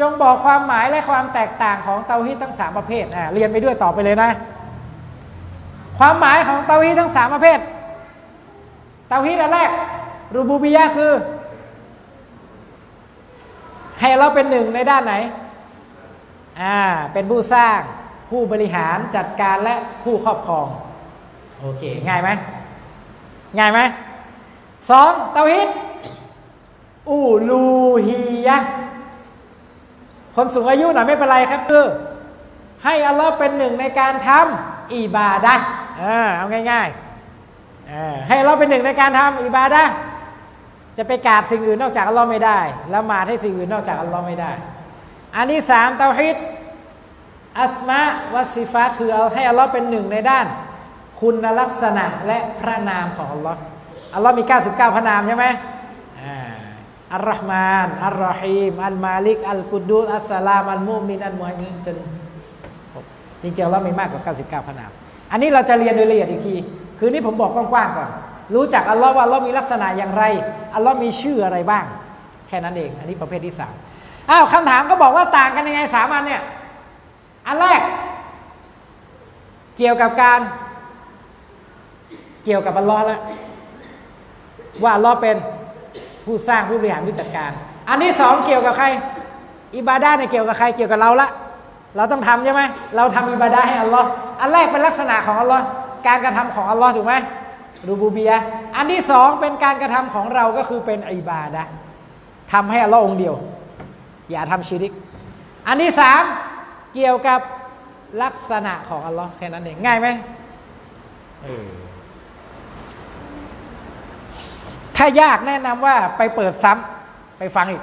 จงบอกความหมายและความแตกต่างของเตาฮีดทั้งสามประเภทอ่าเรียนไปด้วยต่อไปเลยนะ ความหมายของเตาฮีดทั้งสามประเภท เตาฮีดอันแรกรูบูบิยะคือ ให้เราเป็นหนึ่งในด้านไหนอ่าเป็นผู้สร้างผู้บริหารจัดการและผู้ครอบครองโอเคง่ายไหมง่ายไหมสองเตาฮิดอูลูฮียะ คนสูงอายุหน่อยไม่เป็นไรครับคือให้อัลลอฮ์เป็นหนึ่งในการทำอิบาดะเอาง่ายๆอ่าให้อัลลอฮ์เป็นหนึ่งในการทำอิบาดะจะไปกราบสิ่งอื่นนอกจากอัลลอฮ์ไม่ได้ละหมาดให้สิ่งอื่นนอกจากอัลลอฮ์ไม่ได้ อันที่สามเตาฮิดอัสมาวัสซิฟาตคือเอาให้อัลลอฮ์เป็นหนึ่งในด้าน คุณลักษณะและพระนามของอัลลอฮ์อัลลอฮ์มี 99 พระนามใช่ไหม อัลรอฮ์มานอัลรอฮีมอัลมาลิกอัลกุดูอัสสลามอัลมุมินอัลมุฮัยมินจนจริงๆอัลลอฮ์มีมากกว่า 99 พระนาม อันนี้เราจะเรียนโดยละเอียดอีกที คือนี่ผมบอกกว้างๆก่อน รู้จักอัลลอฮ์ว่าอัลลอฮ์มีลักษณะอย่างไร อัลลอฮ์มีชื่ออะไรบ้าง แค่นั้นเอง อันนี้ประเภทที่สามอ้าวคำถามก็บอกว่าต่างกันยังไงสามอันเนี่ย อันแรก เกี่ยวกับการ เกี่ยวกับอัลลอฮ์แล้วว่าอัลลอฮ์เป็น ผู้สร้างผู้บริหารผู้จัดการ อันที่สองเกี่ยวกับใครอิบาดาเนี่ยเกี่ยวกับใครเกี่ยวกับเราละเราต้องทำใช่ไหมเราทำอิบาดาให้อัลลอฮ์อันแรกเป็นลักษณะของอัลลอฮ์การกระทำของอัลลอฮ์ถูกไหมรูบูเบียอันที่สองเป็นการกระทำของเราก็คือเป็นอิบาดะทำให้อัลลอฮ์องเดียว อย่าทำชิริก อันที่สามเกี่ยวกับลักษณะของอัลลอฮ์แค่นั้นเองง่ายไหมเออ ถ้ายากแนะนำว่าไปเปิดซ้ำไปฟังอีก